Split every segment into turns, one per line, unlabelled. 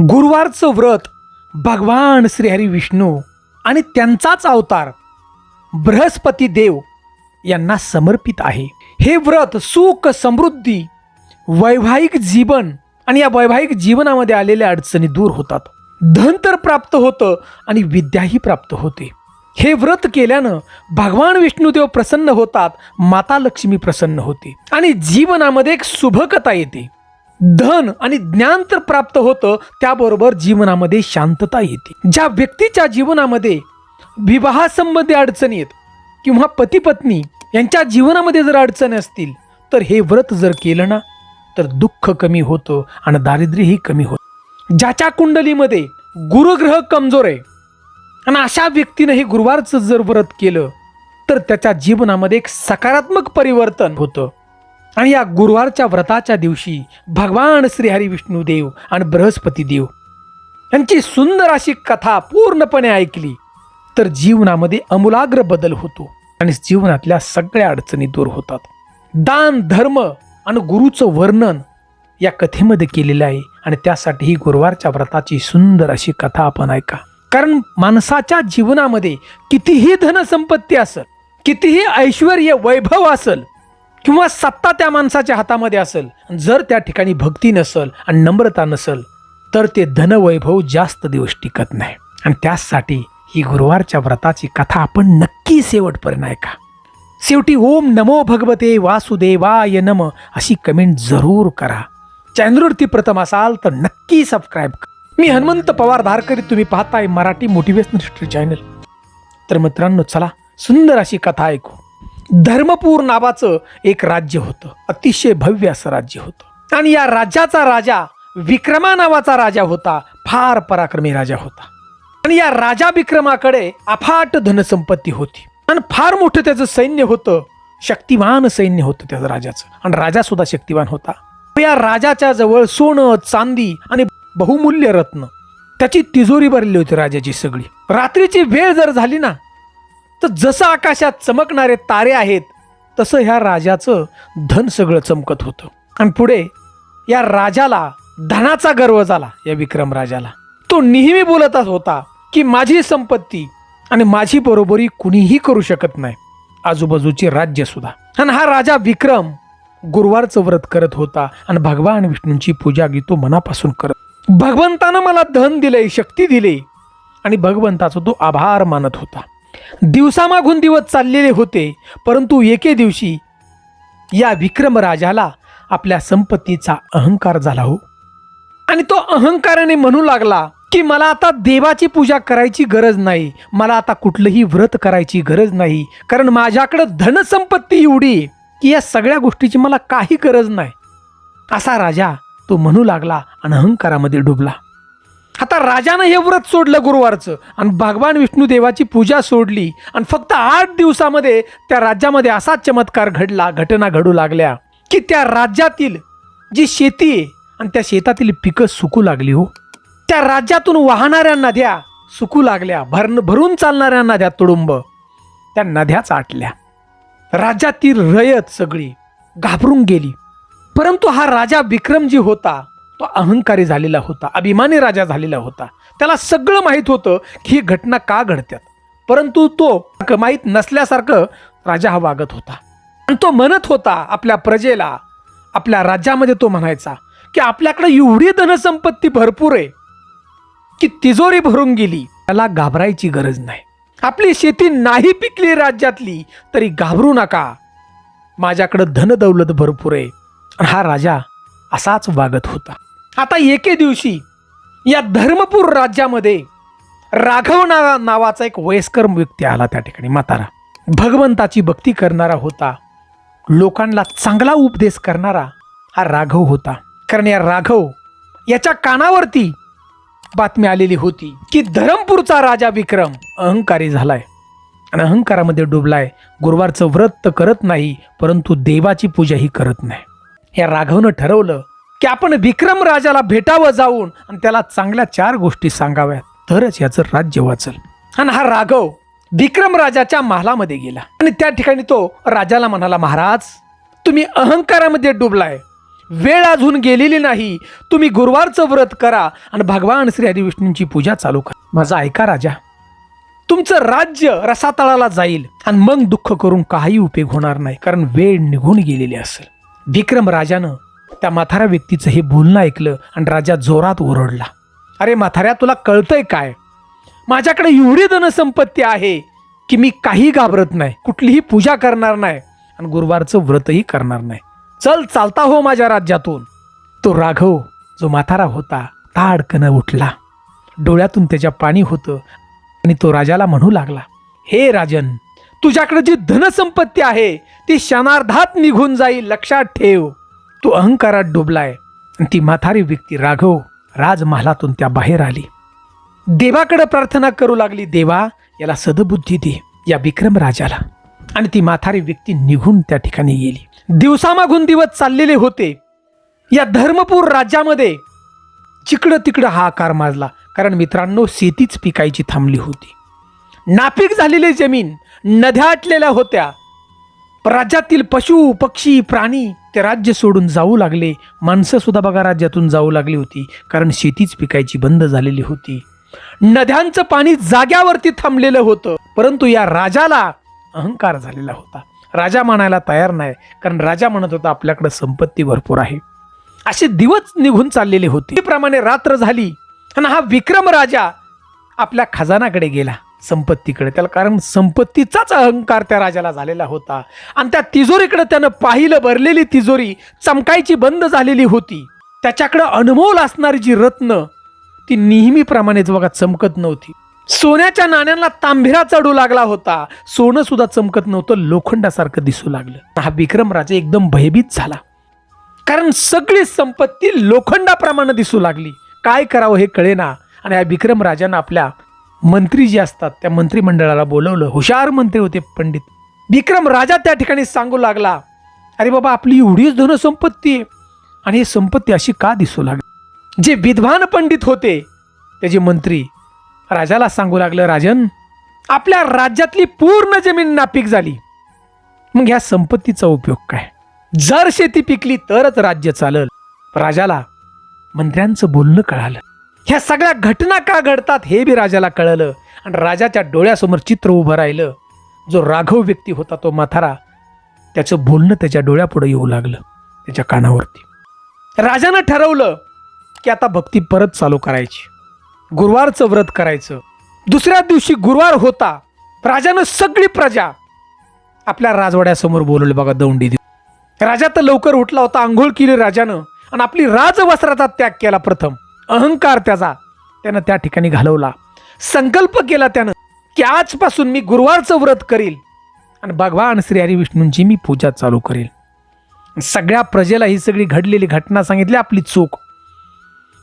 गुरुवारचं व्रत भगवान श्रीहरी विष्णू आणि त्यांचाच अवतार बृहस्पती देव यांना समर्पित आहे. हे व्रत सुख समृद्धी वैवाहिक जीवन आणि या वैवाहिक जीवनामध्ये आलेल्या अडचणी दूर होतात. धन तर प्राप्त होतं आणि विद्याही प्राप्त होते. हे व्रत केल्यानं भगवान विष्णुदेव प्रसन्न होतात माता लक्ष्मी प्रसन्न होते आणि जीवनामध्ये एक सुभकता येते. धन आणि ज्ञान तर प्राप्त होतं त्याबरोबर जीवनामध्ये शांतता येते. ज्या व्यक्तीच्या जीवनामध्ये विवाहासंबंधी अडचणी आहेत किंवा पती पत्नी यांच्या जीवनामध्ये जर अडचणी असतील तर हे व्रत जर केलं ना तर दुःख कमी होतं आणि दारिद्र्यही कमी होतं. ज्याच्या कुंडलीमध्ये गुरुग्रह कमजोर आहे आणि अशा व्यक्तीनं हे गुरुवारचं जर व्रत केलं तर त्याच्या जीवनामध्ये एक सकारात्मक परिवर्तन होतं. आणि या गुरुवारच्या व्रताच्या दिवशी भगवान श्रीहरी विष्णू देव आणि बृहस्पती देव यांची सुंदर अशी कथा पूर्णपणे ऐकली तर जीवनामध्ये अमूलाग्र बदल होतो आणि जीवनातल्या सगळ्या अडचणी दूर होतात. दान धर्म आणि गुरुचं वर्णन या कथेमध्ये केलेलं आहे आणि त्यासाठी ही गुरुवारच्या व्रताची सुंदर अशी कथा आपण ऐका. कारण माणसाच्या जीवनामध्ये कितीही धनसंपत्ती असेल कितीही ऐश्वर वैभव असेल किंवा सत्ता त्या माणसाच्या हातामध्ये असेल जर त्या ठिकाणी भक्ती नसल आणि नम्रता नसल तर ते धनवैभव जास्त दिवस टिकत नाही. आणि त्यासाठी ही गुरुवारच्या व्रताची कथा आपण नक्की शेवटपर्यंत ऐका. शेवटी ओम नमो भगवते वासुदेवाय नम अशी कमेंट जरूर करा. चॅनलवरती प्रथम असाल तर नक्की सबस्क्राईब करा. मी हनुमंत पवार धारकरी तुम्ही पाहताय मराठी मोटिवेशनल हिस्ट्री चॅनल. तर मित्रांनो चला सुंदर अशी कथा ऐकू. धर्मपूर नावाचं एक राज्य होतं. अतिशय भव्य असं राज्य होतं. आणि या राज्याचा राजा विक्रमा नावाचा राजा होता. फार पराक्रमी राजा होता. आणि या राजा विक्रमाकडे अफाट धनसंपत्ती होती. आणि फार मोठं त्याचं सैन्य होतं. शक्तिवान सैन्य होतं त्याचं राजाचं. आणि राजा सुद्धा शक्तिवान होता. या राजाच्या जवळ सोनं चांदी आणि बहुमूल्य रत्न त्याची तिजोरी भरली होती राजाची सगळी. रात्रीची वेळ जर झाली ना तर जसं आकाशात चमकणारे तारे आहेत तसं ह्या राजाचं धन सगळं चमकत होतं. आणि पुढे या राजाला धनाचा गर्व झाला या विक्रम राजाला. तो नेहमी बोलतच होता की माझी संपत्ती आणि माझी बरोबरी कुणीही करू शकत नाही आजूबाजूचे राज्य सुद्धा. आणि हा राजा विक्रम गुरुवारचं व्रत करत होता आणि भगवान विष्णूंची पूजा गीतो मनापासून करत. भगवंतानं मला धन दिले शक्ती दिली आणि भगवंताचा तो आभार मानत होता. दिवसामागून दिवस चाललेले होते परंतु एके दिवशी या विक्रमराजाला आपल्या संपत्तीचा अहंकार झाला हो. आणि तो अहंकाराने म्हणू लागला की मला आता देवाची पूजा करायची गरज नाही मला आता कुठलंही व्रत करायची गरज नाही कारण माझ्याकडं धनसंपत्ती एवढी की या सगळ्या गोष्टीची मला काही गरज नाही. असा राजा तो म्हणू लागला आणि अहंकारामध्ये डुबला. आता राजानं हे व्रत सोडलं गुरुवारचं आणि भगवान विष्णू देवाची पूजा सोडली आणि फक्त आठ दिवसामध्ये त्या राज्यामध्ये असा चमत्कार घडला घटना घडू लागल्या की त्या राज्यातील जी शेती आहे आणि त्या शेतातील पिकं सुकू लागली हो. त्या राज्यातून वाहणाऱ्या नद्या सुकू लागल्या भरण भरून चालणाऱ्या नद्या तुडुंब. त्या नद्याच आटल्या राज्यातील रयत सगळी घाबरून गेली. परंतु हा राजा विक्रमजी होता. तो अहंकारी झालेला होता अभिमानी राजा झालेला होता. त्याला सगळं माहीत होतं की ही घटना का घडत्यात. परंतु तो माहीत नसल्यासारखं राजा हा वागत होता. आणि तो म्हणत होता आपल्या प्रजेला आपल्या राज्यामध्ये तो म्हणायचा की आपल्याकडे एवढी धनसंपत्ती भरपूर आहे की तिजोरी भरून गेली. त्याला घाबरायची गरज नाही. आपली शेती नाही पिकली राज्यातली तरी घाबरू नका. माझ्याकडं धनदौलत भरपूर आहे. हा राजा असाच वागत होता. आता एके दिवशी या धर्मपूर राज्यामध्ये राघव नावाचा एक वयस्कर व्यक्ती आला त्या ठिकाणी म्हातारा. भगवंताची भक्ती करणारा होता. लोकांना चांगला उपदेश करणारा हा राघव होता. कारण या राघव याच्या कानावरती बातमी आलेली होती की धरमपूरचा राजा विक्रम अहंकारी झालाय. आणि अहंकारामध्ये डुबलाय. गुरुवारचं व्रत तर करत नाही परंतु देवाची पूजाही करत नाही. या राघवनं ठरवलं की आपण विक्रम राजाला भेटावं जाऊन आणि त्याला चांगल्या चार गोष्टी सांगाव्यात. तरच याचं राज्य वाचल. आणि हा राघव विक्रम राजाच्या महालामध्ये गेला. आणि त्या ठिकाणी तो राजाला म्हणाला महाराज तुम्ही अहंकारामध्ये डुबलाय. वेळ अजून गेलेली नाही. तुम्ही गुरुवारचं व्रत करा आणि भगवान श्री हरिविष्णूंची पूजा चालू करा. माझा ऐका राजा. तुमचं राज्य रसातळाला जाईल आणि मग दुःख करून काही उपयोग होणार नाही कारण वेळ निघून गेलेली असेल. विक्रम राजानं त्या म्हाताऱ्या व्यक्तीचं हे बोलणं ऐकलं आणि राजा जोरात ओरडला. अरे म्हाताऱ्या तुला कळतंय काय? माझ्याकडे एवढी धनसंपत्ती आहे की मी काही घाबरत नाही कुठलीही पूजा करणार नाही आणि गुरुवारचं व्रतही करणार नाही. चल चालता हो माझ्या राज्यातून. तो राघव जो म्हातारा होता ताडकनं उठला. डोळ्यातून त्याच्या पाणी होतं आणि तो राजाला म्हणू लागला हे राजन तुझ्याकडे जी धनसंपत्ती आहे ती क्षणार्धात निघून जाईल लक्षात ठेव. तो अहंकारात डुबलाय. ती म्हातारी व्यक्ती राघव राजमहालातून त्या बाहेर आली. देवाकडे प्रार्थना करू लागली देवा याला सदबुद्धी दे या विक्रम राजाला. आणि ती म्हातारी व्यक्ती निघून त्या ठिकाणी गेली. दिवसामागून दिवस चाललेले होते. या धर्मपूर राज्यामध्ये चिकडं तिकडं हा आकार माजला. कारण मित्रांनो शेतीच पिकायची थांबली होती. नापीक झालेली जमीन नद्या आटलेल्या होत्या. राज्यातील पशु पक्षी प्राणी ते राज्य सोडून जाऊ लागले. माणसं सुद्धा बघा राज्यातून जाऊ लागली होती कारण शेतीच पिकायची बंद झालेली होती. नद्यांचं पाणी जाग्यावरती थांबलेलं होतं परंतु या राजाला अहंकार झालेला होता. राजा म्हणायला तयार नाही कारण राजा म्हणत होता आपल्याकडे संपत्ती भरपूर आहे. असे दिवस निघून चाललेले होते. प्रमाणे रात्र झाली आणि हा विक्रम राजा आपल्या खजानाकडे गेला. संपत्तीकडे. त्याला कारण संपत्तीचाच अहंकार त्या राजाला झालेला होता. आणि त्या तिजोरीकडे त्यानं पाहिलं भरलेली तिजोरी चमकायची बंद झालेली होती. त्याच्याकडं अनमोल असणारी जी रत्न ती नेहमीप्रमाणेच बघा चमकत नव्हती. सोन्याच्या नाण्यांना तांभिरा चढू लागला होता. सोनं सुद्धा चमकत नव्हतं लोखंडासारखं दिसू लागलं. हा विक्रम राजा एकदम भयभीत झाला. कारण सगळी संपत्ती लोखंडाप्रमाणे दिसू लागली. काय करावं हे कळेना. आणि या विक्रम राजानं आपल्या मंत्री जे असतात त्या मंत्रिमंडळाला बोलवलं. हुशार मंत्री होते पंडित विक्रम राजा त्या ठिकाणी सांगू लागला अरे बाबा आपली एवढीच धनसंपत्ती आहे. आणि ही संपत्ती अशी का दिसू लागली? जे विद्वान पंडित होते त्याचे मंत्री राजाला सांगू लागलं राजन आपल्या राज्यातली पूर्ण जमीन नापीक झाली. मग ह्या संपत्तीचा उपयोग काय? जर शेती पिकली तरच राज्य चालल. राजाला मंत्र्यांचं बोलणं कळालं. ह्या सगळ्या घटना का घडतात हे बी राजाला कळलं. आणि राजाच्या डोळ्यासमोर चित्र उभं राहिलं. जो राघव व्यक्ती होता तो माथारा त्याचं बोलणं त्याच्या डोळ्यापुढे येऊ लागलं त्याच्या कानावरती. राजानं ठरवलं की आता भक्ती परत चालू करायची. गुरुवारचं व्रत करायचं. दुसऱ्या दिवशी गुरुवार होता राजानं सगळी प्रजा आपल्या राजवाड्यासमोर बोलवलं. बघा दौंडी देऊ राजा तर लवकर उठला होता आंघोळ केली राजानं आणि आपली राजवस्त्राचा त्याग केला प्रथम. अहंकार त्याचा. त्यानं त्या ठिकाणी घालवला. संकल्प केला त्यानं की आजपासून मी गुरुवारचं व्रत करील आणि भगवान श्री हरिविष्णूंची मी पूजा चालू करेल. सगळ्या प्रजेला ही सगळी घडलेली घटना सांगितली आपली चूक.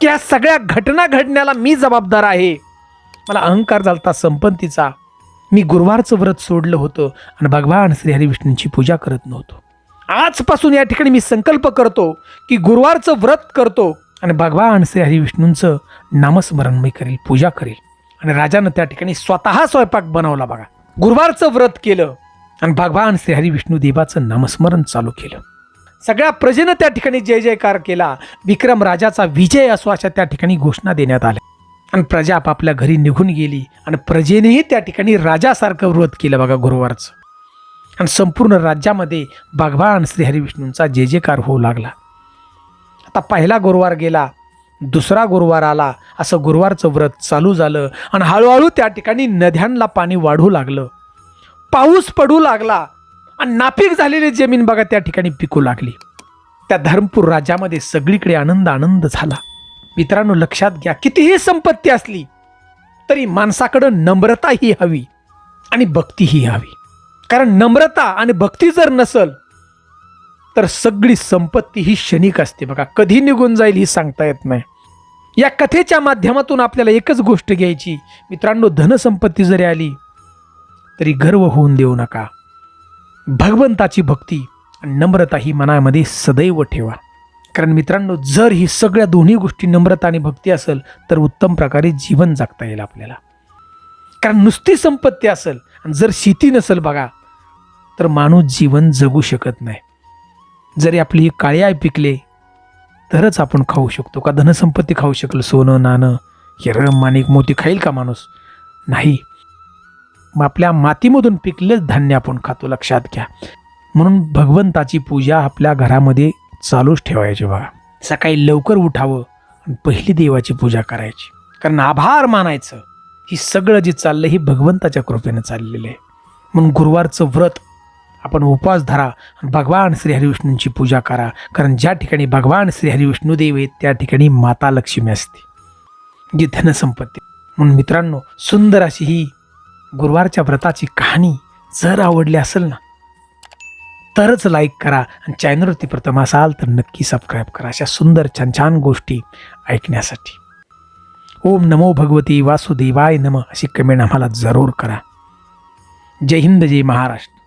की या सगळ्या घटना घडण्याला मी जबाबदार आहे. मला अहंकार झालता संपत्तीचा. मी गुरुवारचं व्रत सोडलं होतं आणि भगवान श्री हरिविष्णूंची पूजा करत नव्हतो. आजपासून या ठिकाणी मी संकल्प करतो की गुरुवारचं व्रत करतो. आणि भगवान श्री हरी विष्णूंचं नामस्मरण मी करेल पूजा करेल. आणि राजानं त्या ठिकाणी स्वतः स्वयंपाक बनवला बघा. गुरुवारचं व्रत केलं आणि भगवान श्री हरी विष्णू देवाचं नामस्मरण चालू केलं. सगळ्या प्रजेनं त्या ठिकाणी जय जयकार केला. विक्रम राजाचा विजय असो अशा त्या ठिकाणी घोषणा देण्यात आल्या. आणि प्रजा आपापल्या घरी निघून गेली आणि प्रजेनेही त्या ठिकाणी राजासारखं व्रत केलं बघा गुरुवारचं. आणि संपूर्ण राज्यामध्ये भगवान श्री हरिविष्णूंचा जय जयकार होऊ लागला. आता पहिला गुरुवार गेला दुसरा गुरुवार आला असं गुरुवारचं व्रत चालू झालं आणि हळूहळू त्या ठिकाणी नद्यांना पाणी वाढू लागलं. पाऊस पडू लागला आणि नापीक झालेली जमीन बघा त्या ठिकाणी पिकू लागली. त्या धर्मपूर राज्यामध्ये सगळीकडे आनंद आनंद झाला. मित्रांनो लक्षात घ्या कितीही संपत्ती असली तरी माणसाकडं नम्रता ही हवी आणि भक्ती ही हवी. कारण नम्रता आणि भक्ती जर नसल तर सगळी संपत्ती ही क्षणिक असते बघा. कधी निघून जाईल ही सांगता येत नाही. या कथेच्या माध्यमातून आपल्याला एकच गोष्ट घ्यायची. मित्रांनो धनसंपत्ती जरी आली तरी गर्व होऊन देऊ नका. भगवंताची भक्ती आणि नम्रता ही मनामध्ये सदैव ठेवा. कारण मित्रांनो जर ही सगळ्या दोन्ही गोष्टी नम्रता आणि भक्ती असेल तर उत्तम प्रकारे जीवन जगता येईल आपल्याला. कारण नुसती संपत्ती असेल आणि जर शेती नसेल बघा तर माणूस जीवन जगू शकत नाही. जरी आपली ही काळी आय पिकले तरच आपण खाऊ शकतो. का धनसंपत्ती खाऊ शकल? सोनं नाणं हिरं माणिक मोती खाईल का माणूस? नाही. मग आपल्या मातीमधून पिकलेच धान्य आपण खातो. लक्षात घ्या. म्हणून भगवंताची पूजा आपल्या घरामध्ये चालूच ठेवायची बघा सकाळी लवकर उठावं आणि पहिली देवाची पूजा करायची. कारण आभार मानायचं. ही सगळं जे चाललं हे भगवंताच्या कृपेनं चाललेलं आहे. म्हणून गुरुवारचं व्रत आपण उपवास धरा आणि भगवान श्री हरिविष्णूंची पूजा करा. कारण ज्या ठिकाणी भगवान श्री हरिविष्णुदेव आहेत त्या ठिकाणी माता लक्ष्मी असते. जी धनसंपत्ती. म्हणून मित्रांनो सुंदर अशी ही गुरुवारच्या व्रताची कहाणी जर आवडली असेल ना तरच लाईक करा आणि चॅनलवरती प्रथम असाल तर नक्की सबस्क्राईब करा. अशा सुंदर छान छान गोष्टी ऐकण्यासाठी. ओम नमो भगवती वासुदेवाय नम अशी कमेंट आम्हाला जरूर करा. जय हिंद जय महाराष्ट्र.